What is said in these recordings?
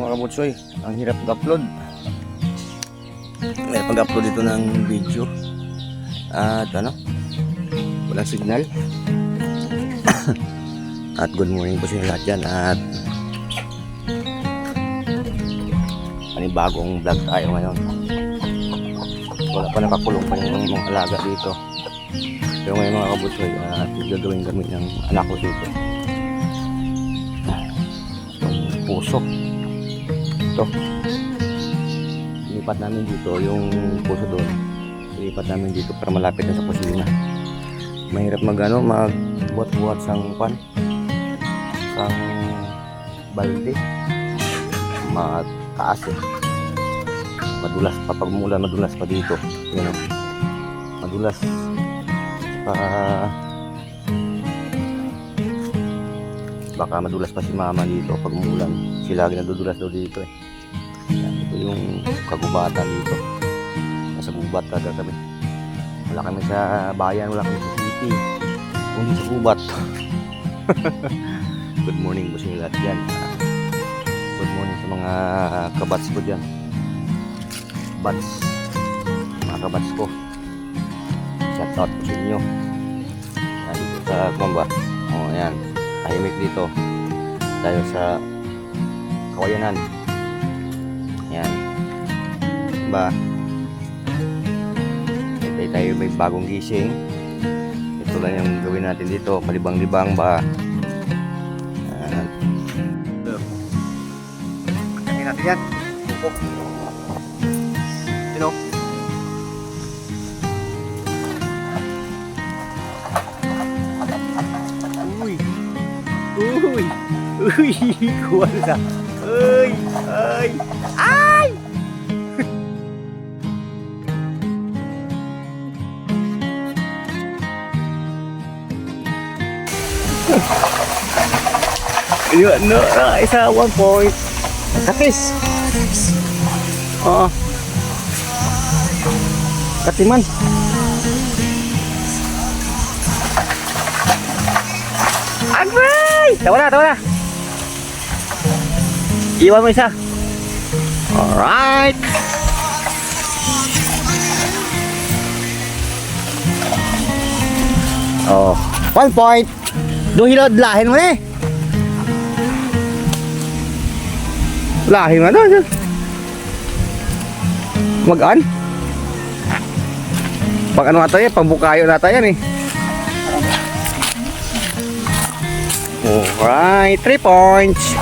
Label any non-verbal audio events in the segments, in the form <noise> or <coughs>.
mga kabutsoy. Ang hirap mag-upload. May pag-upload dito ng video. At ano? Walang signal. <coughs> At good morning po sa lahat dyan. At panibagong vlog tayo ngayon. Wala pa nakakulong pa yung mga alaga dito. Pero ngayon mga kabutsoy, at gagawin kami ng anak ko dito. Puso. Ito. Ilipat namin dito yung puso doon. Ilipat namin dito para malapit na sa kusina. Mahirap mag ano, magbuhat-buhat sang pan. Sang balde. Mataas eh. Madulas pa pag umulan, madulas pa dito. Yan o. Madulas. Pa baka madulas pa si mama dito pag umulan. Sila lagi nadudulas daw dito eh. Yan, ito yung kagubatan dito. Nasa gubat talaga kami. Wala kami sa bayan, wala kami sa city. Kundi sa gubat. <laughs> Good morning po sa lahat dyan. Good morning sa mga kabats ko dyan. Bats. Mga kabats ko. Shout out po sa inyo. Dito sa kumamba. O, oh, yan. Tahimik dito. Dahil sa kawayanan. Yan. Ba? Hintay tayo may bagong gising. Ito lang yung gawin natin dito. Malibang-libang ba? Yan. Natin yan. Ui, cuốn ra Ơi, ơi. Ai? Nhựa nữa lại sao quá coi Cắt đi. Ờ. Cắt đi măn Anh ơi đâu ra, đâu ra Iwan mo isa. Alright. Oh, one point. Doon hilod lahin mo eh. Lahi nga doon. Magaan. Pag ano ata yan, pambukayo na yan eh. Alright, three points.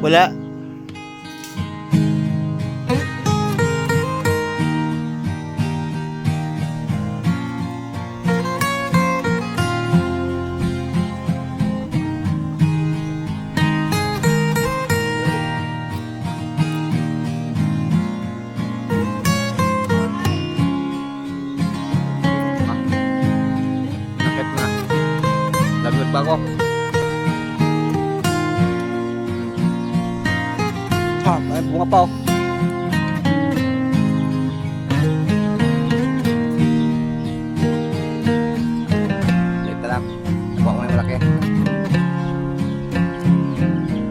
Wala. Na. Lagot ba ako? Bunga pa oh. Lang. Nakuha ko na yung malaki.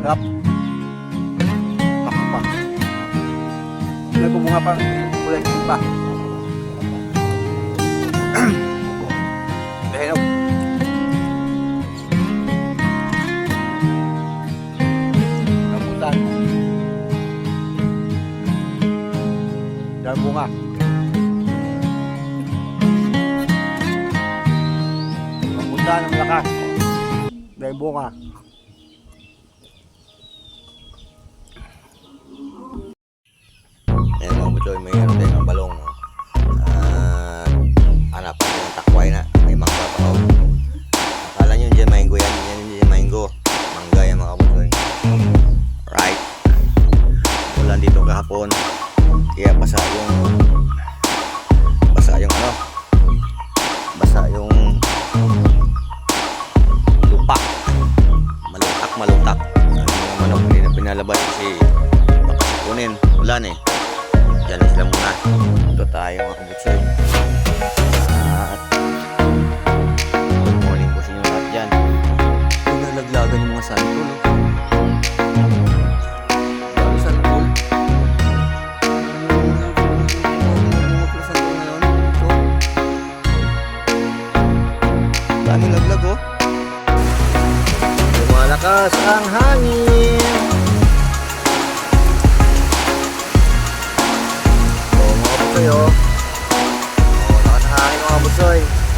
Harap. Naku pa. May bubunga pa. Kulay pa. Dahil bunga. Ang malakas. Dahil bunga. Ayan mga butoy, may ano tayo ng balong. Kaya basa yung basa yung ano? Basa yung lupa. Malutak malutak. Yung mga manok? Hindi na pinalabas kasi baka kunin. Ulan eh. Dyan na sila muna. Tayo mga kabutsoy. At morning po sa inyo lahat dyan. Ay, nalaglagan yung mga santo, Daming laglag, oh. Lumalakas ang hangin. Oh, mga butsoy, oh. Oh, lakas ang hangin mga butsoy.